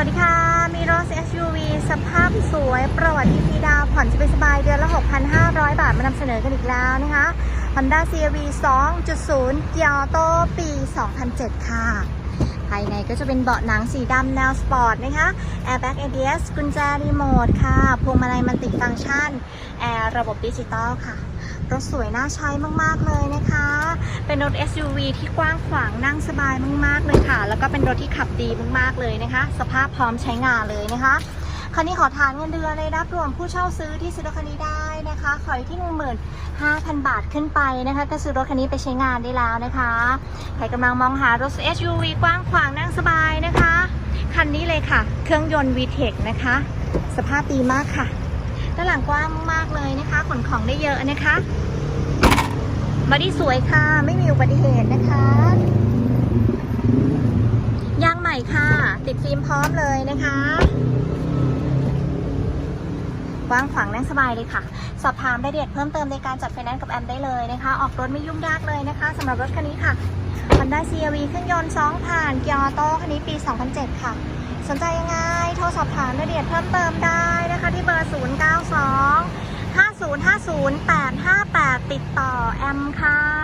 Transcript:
วัสดีค่ะ มีรถ SUV สภาพสวยประวัติดีดาวผ่อนสบายๆเดือนละ 6,500 บาทมานำเสนอกันอีกแล้วนะคะ Honda CRV 2.0 เกียร์โตปี 2007 ค่ะ ภายในก็จะเป็นเบาะหนังสีดำแนวสปอร์ตนะคะ Airbag ABS กุญแจรีโมทค่ะ พวงมาลัยมันติฟังก์ชัน แอร์ระบบดิจิตอลค่ะ รถสวยน่าใช้มากๆเลยนะคะ เป็นรถ SUV ที่กว้างขวางนั่งสบายมากๆเลยค่ะ แล้วก็เป็นรถที่ขับดีมากๆเลยนะคะ สภาพพร้อมใช้งานเลยนะคะคันนี้ขอทานเงินเดือนเลยรับรวมผู้เช่าซื้อที่ซื้อรถคันนี้ได้นะคะขออยู่ที่15,000 บาทขึ้นไปนะคะ ก็ซื้อรถคันนี้ไปใช้งานได้แล้วนะคะ ใครกำลังมองหารถ SUV กว้างขวางนั่งสบายนะคะ คันนี้เลยค่ะ เครื่องยนต์ VTEC นะคะ สภาพดีมากค่ะด้านหลังกว้างมากเลยนะคะ ขนของได้เยอะนะคะ บอดี้สวยค่ะ ไม่มีอุบัติเหตุนะคะ ยางใหม่ค่ะ ติดฟิล์มพร้อมเลยนะคะกว้างขวางนั่งสบายเลยค่ะ สอบถามรายละเอียดเพิ่มเติมในการจัดไฟแนนซ์กับแอมได้เลยนะคะ ออกรถไม่ยุ่งยากเลยนะคะสำหรับรถคันนี้ค่ะ Honda CRV เครื่องยนต์2ผ่านเกียร์ออโต้คันนี้ปี 2007 ค่ะ สนใจยังไง โทรสอบถามรายละเอียดเพิ่มเติมได้นะคะ ที่เบอร์ 092 5050 858 ติดต่อแอมค่ะ